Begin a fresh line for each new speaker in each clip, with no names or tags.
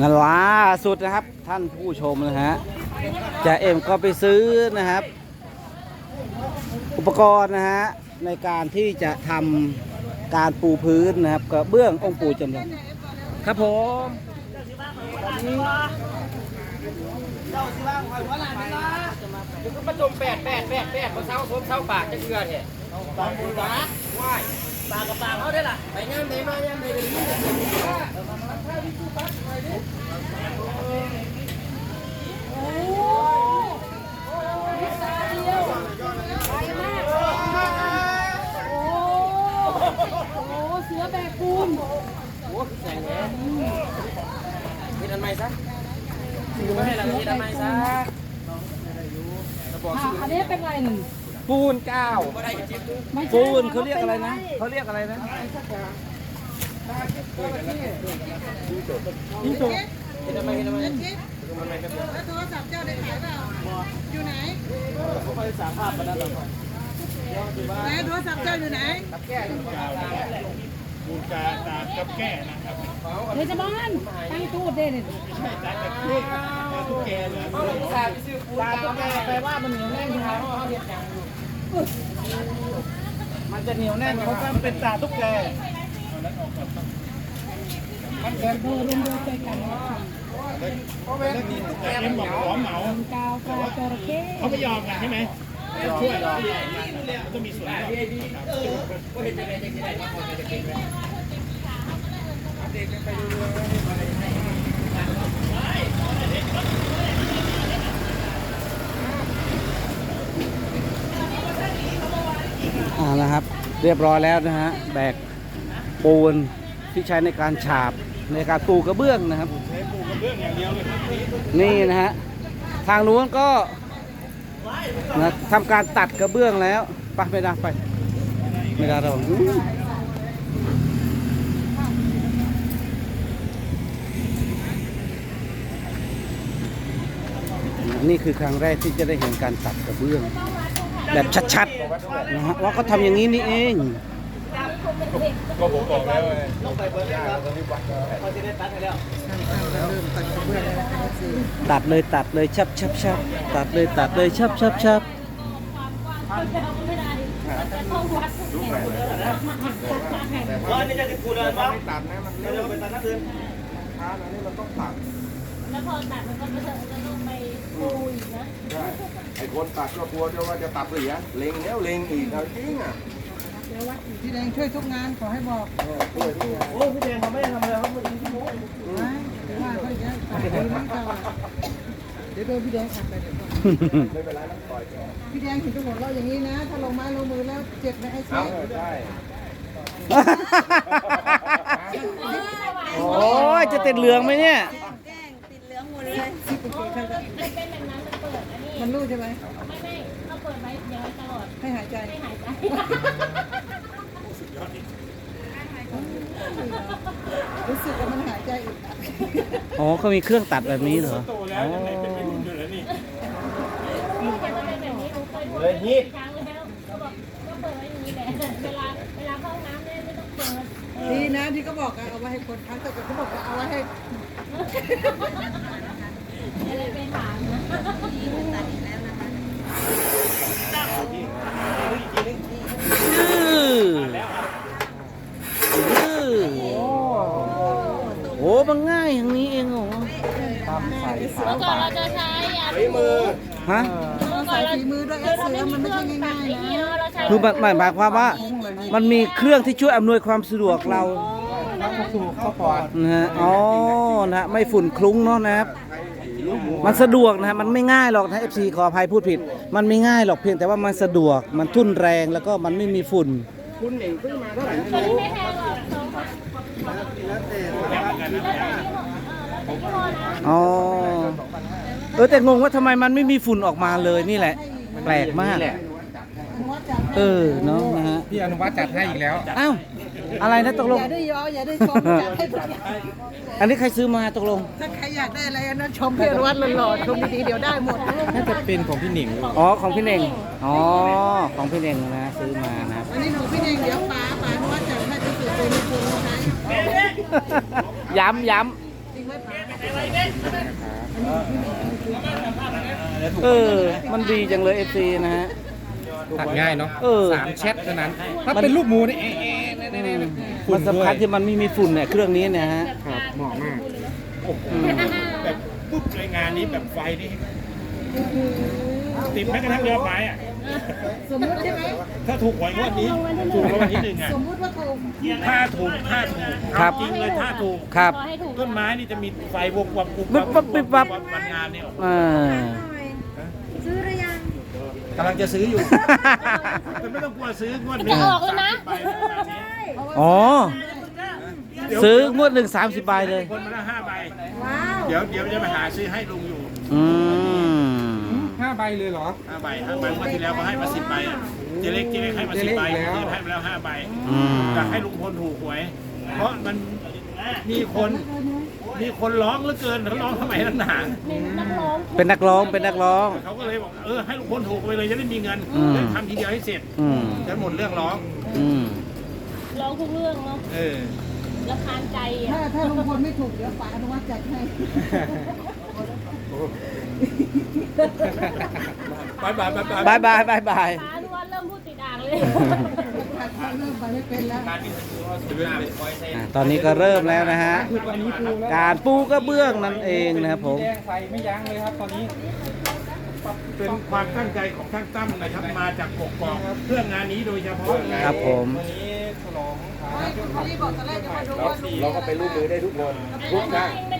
นั่นล่าสุดนะครับ ท่านผู้ชมนะฮะจ่าเอ็มก็ไปซื้อนะครับ อุปกรณ์นะฮะในการที่จะทำการปูพื้นนะครับกระเบื้ององค์ปู่จำลองครับผม
เจ้าสิว่างคอยหัวหลานนี่ล่ะ
มึงก็มาจมแปดแปดแปดแปดมาเศร้าสมเศร้าปากจะเกลือเถอะ
ปากคุณหวา
ว้ายปากกับปากเขาได้ล่ะไปย่ำไหนมาย่ำไหนกัน
เสือแบกปูน
โอ้แสงแหวน มีอันใหม่ซะไม่ให้เรามีอันใหม่ซะจะบอก
อะอันนี้เป็นไรหนึ่ง
ปูนเก้า
ก็ได้จิ๊บ
ไม่ใช่
ปูนเขาเรียกอะไรนะเขาเรียกอะไรนะ
ยิ่งจบเห็นทำไมเห็นทำไม
แล้วโทรศัพท์เจ้าได้ขายเปล่าอยู่ไหน
เขาไปสามภาพมาแล้วเรา
ไหนโทรศัพท์เจ้าอยู่ไหน
เดี๋ยวจะบ้านตั้งตู้เด่น
สาไปซื้อปูนกาวมาแปลว่ามันเหนียวแน่นอยู่แล้วเขาเรียกอย่างอยู่
มันจะเหนียวแน่นเขาจะเป็นตาตุ๊กแก
เดินเดินรวมๆใจกันนะคะ
แก้มันเหนียว
กาวกาวจระเข้
เขาไม่ยอมกันใช่ไหมช่วยต้องมีส่วนร่วม
อ่านะครับ เรียบร้อยแล้วนะฮะ แบกปูนที่ใช้ในการฉาบในการปูกระเบื้องนะครับ
ใช้ปูกระเบื้องอย่างเดียวเลย
นี่นะฮะ ทางนู้นก็นะทำการตัดกระเบื้องแล้วไปไม่ได้ไป ไม่ได้เรา นี่คือครั้งแรกที่จะได้เห็นการตัดกระเบื้อง แบบชัดๆนะฮะว่าเขาทำอย่างนี้นี่เอง
ก็ผมบอกแล้วไง
ตัดเลยตัดเลยชับชับชับตัดเลยตัดเลยชับชับชับ
ว่านี่จะติดกูเลยป่ะ
ตัดนะมัน
เดี๋ยวไปตัดนักเรียน
ช้านะนี่มันต้องตัด
อตัดมันก็จะต้องไปปูอีกนะ
ใช่ไอ้คนตัดก็กลัวจะว่าจะตัดเสียเล็งแล้วเล็งอีกเอาจริงอะ
พี่แดงช่วยทุกงานขอให้บอก
ช่วยที่
โอ้พี่แดงเขาไม่ได้ทำอะไรเขาไม่ได้ที่โม้ว่าเขาอย่างเงี้ยตัดดีมั้งเจ้าเดี๋ยวโดนพี่แดงขัดไปเดี๋ยวก่อน
ไม่เป็นไรแล้วปล่อยแก
พี่แดงเห็นตำรวจเราอย่างนี้นะ ถ้าลงไม้ลงมือแล้วเจ็บนะไอ้
เอา
เซ่
ได้
โอ้ยจะติดเหลืองไหมเนี่ย
มันรู้ใช่ไหม
ไม่ไม่เราเปิดไว้เดี๋ยวตลอด
ให้หายใจ
ไม่หายใจ
รู้สึกว่ามันหายใจอึดอัด
อ๋อเขามีเครื่องตัดแบบนี้เหรอ
โตแล้วยังไงจะเป็นรุ่นอยู่แล้วนี่
นี่จะต้องเป็นแบบนี้รู้เคยดูครั้งแล้วก็บอกก็เปิดไว้อย่างนี้แหละเวลาเวลาเข้าห้องน้ำเนี่ยไม่ต้องเปิด
ดีนะที่เขาบอกอะเอาไว้ให้คนพักแต่เขาบอกว่าเอาไว้ให้
ไม่ได้ไปถามนะ
อื้ออื้อโอ้มันง่ายอย่างนี้เองเหรอ
เมื่อก่อนเราจะใช้ยา
ฝีมือ
ฮะ
เมื่อก่อนเรา
ฝีมือด้วยเอสเสือมันไม่ใช่ง่ายๆนะ
เราใช้
คือมันหมายหมายความว่ามันมีเครื่องที่ช่วยอำนวยความสะดวกเรา
สูบเข้าปอด
นะฮะอ๋อนะฮะไม่ฝุ่นคลุ้งเนาะนะครับ มันสะดวกนะฮะมันไม่ง่ายหรอกนะ FC ขออภัยพูดผิด มันไม่ง่ายหรอกเพียงแต่ว่ามันสะดวกมันทุ่นแรงแล้วก็มันไม่มีฝุ่น
คุณเองซื้อมาเท่าไหร่
ตัวนี้ไม่แพงหรอกสองพัน
อ๋อ เออแต่งงว่าทำไมมันไม่มีฝุ่นออกมาเลยนี่แหละ แปลกมาก เออเนาะนะฮะ
พี่อนุวัฒน์จัดให้อีกแล้ว
อ้าวอะไรนะตกล
องย่าได้ย้ออย่าได้ชมอยากให้ทุกอย่าง
อันนี้ใครซื้อมาตกลง
ถ้าใครอยากได้อะไรนะชมเพื่อนวัดหล่อๆชมดีๆเดี๋ยวได้หมด
น่าจะเป็นของพี่หนิง
อ๋อของพี่เน่งอ๋อของพี่เน่งนะซื้อมานะครับ
อันนี้หนูพี่เองเดี๋ยวป๋าป๋าวัดจัดให้จะสื่อเป็นคนใช้
ย้ำย้
จริงไหม
เออ มันดีจังเลยเอฟซีนะฮะ
ตัดง่ายเนาะ
เออ
สามแชทเท่านั้น ถ้าเป็นลูกหมูนี่เอ๊ะเอ๊ะเอ๊ะเอ๊ะเอ๊ะเอ๊ะ
มันสำคัญที่มันไม่มีฝุ่นเนี่ยเครื่องนี้เนี่ยฮะ
ครับเหมาะมาก
อืม
แบบปุ๊บเลยงานนี้แบบไฟนี่ติดแม้กระทั่งยอดไม้อะ
สมมติใช่ไหม
ถ้าถูกหวยงวดนี้ ถูกรางวัลที่หนึ่งอะ
สมมติว่าถูก
ถ้าถูกถ้าถูก
ครับ
จริงเลยถ้าถูก
ครับ
ขอให้ถูก
ต้นไม้นี่จะมีไฟวงวับวุบ
วิบวับวิบวับ
วันงานเนี่ย
เออ
ซื้อหรือยัง
กำลังจะซื้ออยู่ แต่ไม่ต้องกลัวซื้องวดห
จะ
นึ่ง
ออกแล้วนะ
ไปแล้วงานนี้
อ๋อ ซื้องวดหนึ่งสามสิบใบเลย
คนมาละห้าใบ
ว้าว
เดี๋ยวเดี๋ยวจะไปหาซื้อให้ลุงอยู่
อืม
ห้าใบเลยเหรอ
ห้าใบห้าใบเมื่อที่แล้วก็ให้มาสิบใบอะเจเล็กเจเล็กให้มาสิบใบ
เจเล็กอีกแล้ว
เจเล็กให้มาแล้วห้าใบ
อืม
อยากให้ลุงพลถูกหวย เพราะมันมีคนมีคนร้องเหลือเกินเขาร้องทำไมนักหนา
มีนักร้อง
เป็นนักร้องเป็นนักร้อง
เขาก็เลยบอกเออให้ลุงพลถูกไปเลยจะได้มีเงิน
อืม
ได้ทำทีเดียวให้เสร็จ
อืม
จะหมดเรื่องร้อง
อืม
ร้องทุกเรื่องเนาะ
เออ
รำคาญใจ
ถ้า
อะ
ถ้าลุงพลไม่ถูกเดี๋ยวป๋าอนุวัฒน์จัดให้
บายบายบายบาย
บายบายบายบาย
ฟ้าทุกวันเริ่มพูดติดอ่างเลย
เริ่มไปไม่เป็นแล้ว
อะตอนนี้ก็เริ่มแล้วนะฮะ
คือตอนนี้ปูแล้ว
การปูกระเบื้องนั่นเองนะครับผม
แดงใส่ไม่ยั้งเลยครับ ตอนนี้
เป็นความตั้งใจของช่างตั้มนะครับมาจากกกอกเพื่องานนี้โดยเฉพาะ
ครับผม
วันนี้ฉลองอ่า
เราก็ไปรูปมือได้ทุกคนทุกท่าน
ไม่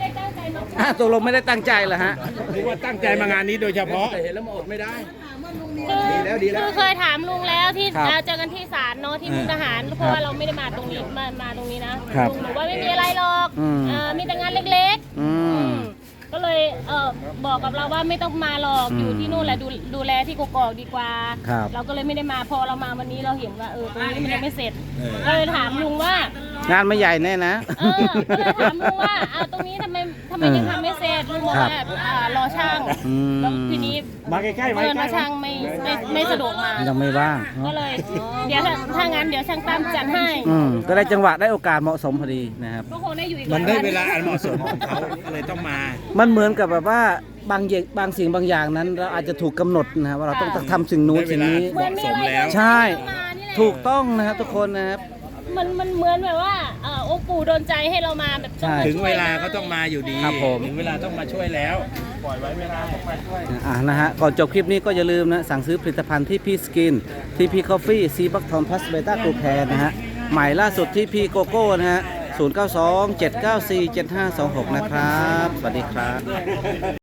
ได้ตั้งใจมา
อะตกลงไม่ได้ตั้งใจเหรอฮะ
หรือว่าตั้งใจมางานนี้โดยเฉพาะ
แต่เห็นแล้วมาอดไม่ได้
คือ
แล้วดีแล้ว
คือเคยถามลุงแล้วที่
ครับ
เราเจอกันที่ศาลเนาะที่มุกดาหารเพราะว่าเราไม่ได้มาตรงนี้มามาตรงนี้นะครับลุงบอกว่าไม่มีอะไรหรอก
อืม
เอ่อมีแต่งานเล็กๆ
อืม
ก็เลยเออบอกกับเราว่าไม่ต้องมาหรอก
อืม
อยู่ที่นู่นแหละดูดูแลที่กกอกดีกว่า
ครับ
เราก็เลยไม่ได้มาพอเรามาวันนี้เราเห็นว่าเออตรงนี้มันยังไม่เสร็จก็เลยถามลุงว่า
งานไม่ใหญ่แน่นะ
เออก็เลยถามลุงว่าอ้าวตรงนี้ทำไมทำไมยังทำไม่เสร็จลุงบอกว่าอ่ารอช่าง
อืม
แล้วทีนี้
มาใกล้ๆ
เพื่
มา
อน
ใกล้
ว่าช่างไม่ไม่ไม่สะดวกมา
ยังไม่ว่าง
ก็
เนาะ
เลยเดี๋ยวถ้าถ้างั้นเดี๋ยวช่างตั้มจัดให้
อืมก็ได้จังหวะได้โอกาสเหมาะสมพอดีนะครับ
ก็คงได้อยู่อีก
มันได้
หย
เวลาอันเหมาะสมของเขาเลยต้องมา
มันเหมือนกับแบบว่าบางอย่างบางสิ่งบางอย่างนั้น เราอาจจะถูกกำหนดนะครับว่าเราต้องทำสิ่งนู้นสิ่งนี้
เหมือนมีอะไร
แล้ว
ใช่
ต้องมานี่แหละ
ถูกต้องนะครับทุกคนนะครับ
มันมันเหมือนแบบว่าเออองค์ปู่โดนใจให้เรามาแบบ
ใช่
ถึงเวลาก็ต้องมาอยู่ดี
ครับผม
ถึงเวลาต้องมาช่วยแล้ว ปล่อยไว้เวลาต้องมาช่วย
อ่านะฮะ ก่อนจบคลิปนี้ก็อย่าลืมนะ สั่งซื้อผลิตภัณฑ์ที่พี่สกิน ที่พี่คอฟฟี่ซีบักทอมพลัสเบต้ากลูแคนนะฮะ ใหม่ล่าสุดที่พี่โกโก้นะฮะ 092 794 7526 นะครับ สวัสดีครับ